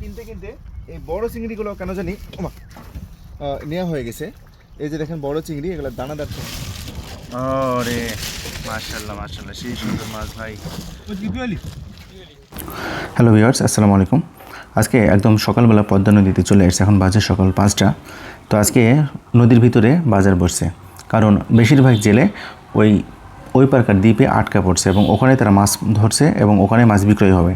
কিনতে কিনতে এই বড় চিংড়িগুলো কেন জানি ওমা, নেওয়া হয়ে গেছে। এই যে দেখেন বড় চিংড়ি এগুলো দানাদার চিংড়ি। রে মাশাল্লাহ মাশাল্লাহ সেই সুন্দর মাছ ভাই। হ্যালো ভিউয়ার্স আসসালামু আলাইকুম। আজকে একদম সকালবেলা পদ্মা নদীতে চলে এসেছে এখন বাজে সকাল পাঁচটা। তো আজকে নদীর ভিতরে বাজার বসছে কারণ বেশিরভাগ জেলে ওই ওই পার্কার দ্বীপে আটকা পড়ছে এবং ওখানে তারা মাছ ধরছে এবং ওখানে মাছ বিক্রয় হবে।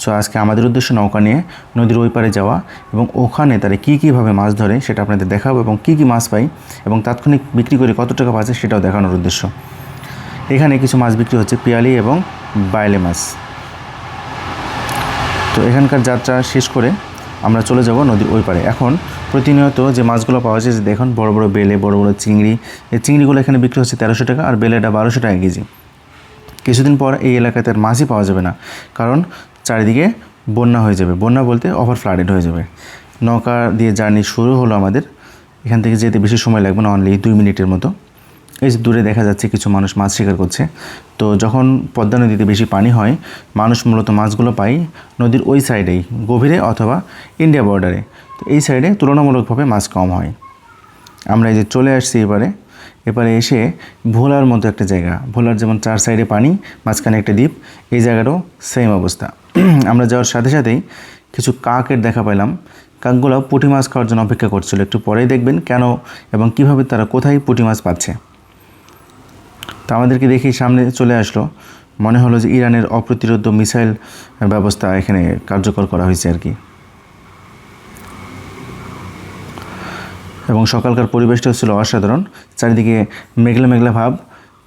সো আজকে আমাদের উদ্দেশ্য নৌকা নিয়ে নদীর ওই পারে যাওয়া এবং ওখানে তারা কী কীভাবে মাছ ধরে সেটা আপনাদের দেখাবো এবং কী কী মাছ পাই এবং তাৎক্ষণিক বিক্রি করে কত টাকা পাচ্ছে সেটাও দেখানোর উদ্দেশ্য। এখানে কিছু মাছ বিক্রি হচ্ছে পিয়ালি এবং বায়লে মাছ। তো এখানকার যাত্রা শেষ করে আমরা চলে যাব নদীর ওই পারে এখন প্রতিনিয়ত যে মাছগুলো পাওয়া যায়, যে দেখুন, বড় বড় বেলে, বড় বড় চিংড়ি, এই চিংড়িগুলো এখানে বিক্রি হচ্ছে তেরোশো টাকা আর বেলেটা বারোশো টাকা কেজি। কিছুদিন পর এই এলাকাতে আর মাছই পাওয়া যাবে না, কারণ চারিদিকে বন্যা হয়ে যাবে। বন্যা বলতে ওভার ফ্লাডেড হয়ে যাবে। নৌকা দিয়ে জার্নি শুরু হলো আমাদের। এখান থেকে যেতে বেশি সময় লাগবে না অনলি দুই মিনিটের মতো। এই যে দূরে দেখা যাচ্ছে কিছু মানুষ মাছ শিকার করছে। তো যখন পদ্মা নদীতে বেশি পানি হয়, মানুষ মূলত মাছগুলো পায় নদীর ওই সাইডেই, গভীরে অথবা ইন্ডিয়া বর্ডারে। তো এই সাইডে তুলনামূলকভাবে মাছ কম হয়। আমরা এই যে চলে আসছি এবারে এবারে এসে ভোলার মতো একটা জায়গা। ভোলার যেমন চার সাইডে পানি, মাঝখানে একটা দ্বীপ, এই জায়গাটাও সেম অবস্থা। আমরা যাওয়ার সাথে সাথেই কিছু কাকের দেখা পেলাম কাকগুলো পুঁটি মাছ খাওয়ার জন্য অপেক্ষা করছিল। একটু পরেই দেখবেন কেন এবং কীভাবে তারা কোথায় পুঁটি মাছ পাচ্ছে। তো আমাদেরকে দেখেই সামনে চলে আসলো। মনে হলো যে ইরানের অপ্রতিরোধ মিসাইল ব্যবস্থা এখানে কার্যকর করা হয়েছে আর কি। এবং সকালকার পরিবেশটা ছিল অসাধারণ। চারিদিকে মেঘলা মেঘলা ভাব।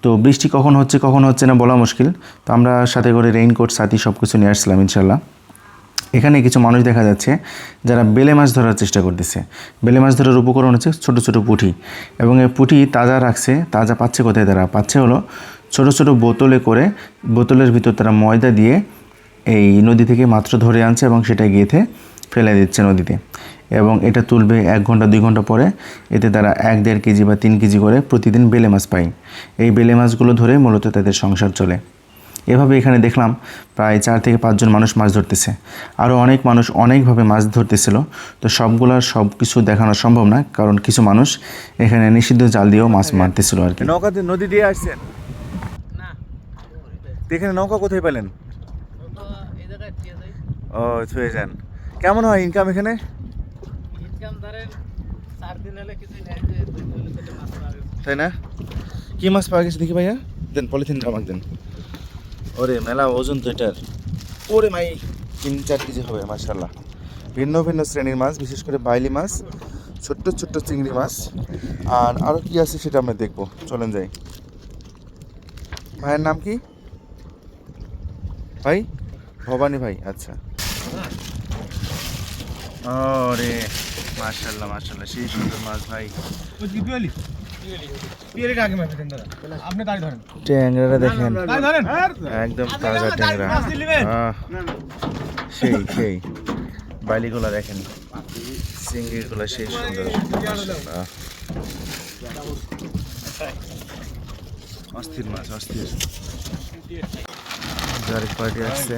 তো বৃষ্টি কখন হচ্ছে কখন হচ্ছে না বলা মুশকিল। তো আমরা সাথে করে রেইনকোট সাথী সব কিছু নিয়ে আসছিলাম ইনশাল্লাহ এখানে কিছু মানুষ দেখা যাচ্ছে যারা বেলে মাছ ধরার চেষ্টা করতেছে। বেলে মাছ ধরার উপকরণ হচ্ছে ছোট ছোট পুঁটি এবং এই পুঁটি তাজা রাখছে, তাজা পাচ্ছে কোথায় তারা? পাচ্ছে হলো ছোট ছোট বোতলে করে, বোতলের ভিতর তারা ময়দা দিয়ে এই নদী থেকে মাত্র ধরে আনছে এবং সেটা গেঁথে ফেলে দিচ্ছে নদীতে এবং এটা তুলবে এক ঘণ্টা, দুই ঘণ্টা পরে। এতে তারা এক দেড় কেজি বা তিন কেজি করে প্রতিদিন বেলে মাছ পায়। এই বেলে মাছগুলো ধরে মূলত তাদের সংসার চলে। এভাবে এখানে দেখলাম প্রায় চার থেকে পাঁচজন মানুষ মাছ ধরতেছে। আরও অনেক মানুষ অনেকভাবে মাছ ধরতেছিল। তো সবগুলার সব কিছু দেখানো সম্ভব না কারণ কিছু মানুষ এখানে নিষিদ্ধ জাল দিয়েও মাছ মারতেছিল আর কি। নৌকা দিয়ে নদী দিয়ে আসছেন? এখানে নৌকা কোথায় পেলেন? ও ছুঁয়ে যান। কেমন হয় ইনকাম এখানে? তাই না? কি মাছ পাওয়া গেছে দেখি ভাইয়া? দেন পলিথিন আমাকে দেন। ওরে মেলা ওজন তো এটার। ওরে মাই, তিন চার কেজি হবে মাশাল্লাহ ভিন্ন ভিন্ন শ্রেণির মাছ, বিশেষ করে বাইলি মাছ, ছোট্ট ছোট্ট চিংড়ি মাছ। আর আরও কী আছে সেটা আমরা দেখব। চলেন যাই। ভাইয়ের নাম কি? ভাই? ভবানী ভাই আচ্ছা। রে মাশাল্লাহ মাশাল্লাহ সেই সুন্দর মাছ ভাই। ট্যাংরাটা দেখেন। একদম তাজা ট্যাংরা। সেই সেই। বাইলিগুলো দেখেন। চিংড়িগুলো সেই সুন্দর। অস্থির মাছ অস্থির। যার পার্টি আসছে।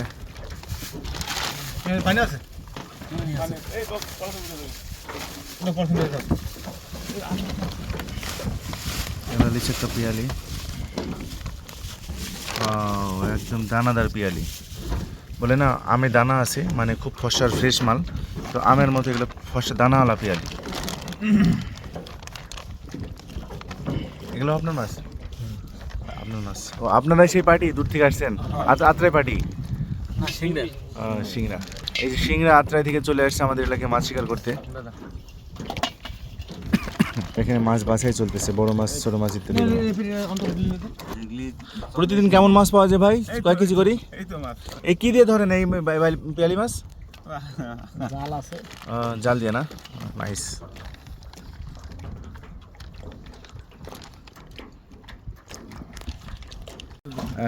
এবার লিচে একটা পিয়ালি একদম দানাদার পিয়ালি। বলে না আমে দানা আছে মানে খুব ফসার ফ্রেশ মাল। তো আমের মতো এগুলো ফসা দানাওয়ালা পিয়ালি। এগুলো আপনার মাছ? আপনার মাছ। ও আপনারাই সেই পার্টি দূর থেকে আসছেন? আত- আত্রাই পার্টি? সিংড়া। এই যে সিংড়া আত্রাই থেকে চলে আসছে আমাদের এলাকায় মাছ শিকার করতে। এখানে মাছ বাছাই চলতেছে বড় মাছ ছোট মাছ ইত্যাদি প্রতিদিন কেমন মাছ পাওয়া যায় ভাই? কয় কেজি করি? এই কি দিয়ে ধরেন এই পিয়ালি মাছ? জাল দিয়ে না? নাইস।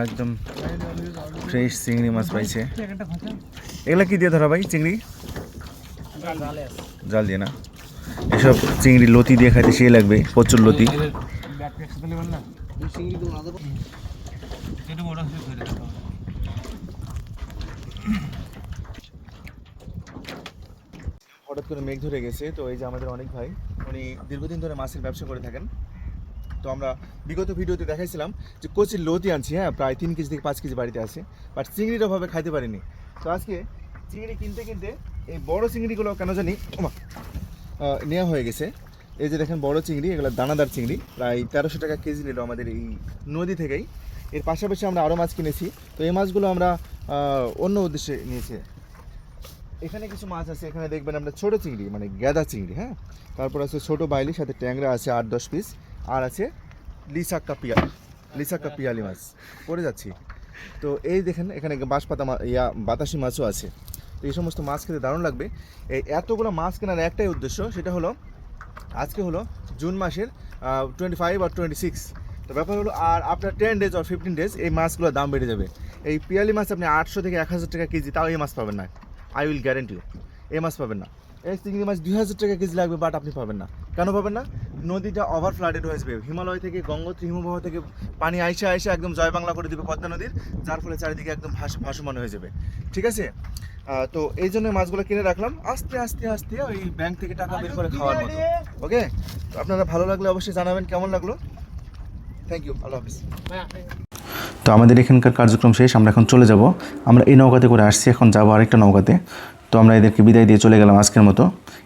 একদম ফ্রেশ চিংড়ি মাছ পাইছে। এগুলা কি দিয়ে ধরা ভাই চিংড়ি? জাল দিয়ে না? এসব চিংড়ি লতি দিয়ে খাইতে সেই লাগবে, প্রচুর লতি। হঠাৎ করে মেঘ ধরে গেছে, তো এই যে আমাদের অনেক ভাই, উনি দীর্ঘদিন ধরে মাছের ব্যবসা করে থাকেন। তো আমরা বিগত ভিডিওতে দেখাইছিলাম যে কচির লতি আনছি হ্যাঁ প্রায় তিন কেজি থেকে পাঁচ কেজি বাড়িতে আছে বাট চিংড়ির অভাবে খাইতে পারিনি। তো আজকে চিংড়ি কিনতে কিনতে এই বড় চিংড়িগুলো কেন জানি নেওয়া হয়ে গেছে। এই যে দেখেন বড় চিংড়ি, এগুলো দানাদার চিংড়ি, প্রায় তেরোশো টাকা কেজি নিল আমাদের এই নদী থেকেই। এর পাশাপাশি আমরা আরও মাছ কিনেছি। তো এই মাছগুলো আমরা অন্য উদ্দেশ্যে নিয়েছি। এখানে কিছু মাছ আছে, এখানে দেখবেন আমরা ছোট চিংড়ি মানে গ্যাদা চিংড়ি হ্যাঁ? তারপর আছে ছোট বাইলি, সাথে ট্যাংরা আছে আট দশ পিস, আর আছে লিসাক্কা পিয়া লিসাক্কা পিয়ালি মাছ। পড়ে যাচ্ছি। তো এই দেখেন, এখানে বাঁশপাতা ইয়া, বাতাসি মাছও আছে। তো এই সমস্ত মাছ খেতে দারুণ লাগবে। এই এতগুলো মাছ কেনার একটাই উদ্দেশ্য, সেটা হলো, আজকে হলো জুন মাসের টোয়েন্টি ফাইভ আর টোয়েন্টি সিক্স তো ব্যাপার হলো, আর আপনার টেন ডেজ আর ফিফটিন ডেজ এই মাছগুলোর দাম বেড়ে যাবে। এই পিয়ালি মাছ আপনি আটশো থেকে এক হাজার টাকা কেজি, তাও এই মাছ পাবেন না। আই উইল গ্যারেন্টি এই মাছ পাবেন না। এই চিংড়ি মাছ দুই হাজার টাকা কেজি লাগবে বাট আপনি পাবেন না। কেন পাবেন না? নদীটা ওভার ফ্লাডেড হয়ে যাবে। হিমালয় থেকে গঙ্গোত্রী হিমবাহ থেকে পানি আইসা আইসা একদম জয় বাংলা করে দেবে পদ্মা নদীর যার ফলে চারিদিকে একদম ভাস ভাসমান হয়ে যাবে। ঠিক আছে? তো এই জন্য মাছগুলো কিনে রাখলাম। আস্তে আস্তে আস্তে ওই ব্যাংক থেকে টাকা বের করে খাওয়ার মতো। ওকে তো আপনারা ভালো লাগলে অবশ্যই জানাবেন। কেমন লাগল? থ্যাংক ইউ আল্লাহ হাফিজ। তো আমাদের এখানকার কার্যক্রম শেষ। আমরা এখন চলে যাব। আমরা এই নৌকাতে করে আসছি। এখন যাব আরেকটা নৌকাতে। তো আমরা এদেরকে বিদায় দিয়ে চলে গেলাম আজকের মতো।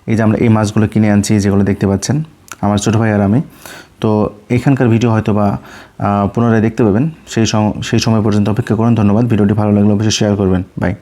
এই যে আমরা এই মাছগুলো কিনে আনছি যেগুলো দেখতে পাচ্ছেন। আমার ছোটো ভাই আর আমি। তো এখানকার ভিডিও হয়তো বা পুনরায় দেখতে পাবেন। সেই সেই সময় পর্যন্ত অপেক্ষা করুন। ধন্যবাদ। ভিডিওটি ভালো লাগলে অবশ্যই শেয়ার করবেন। বাই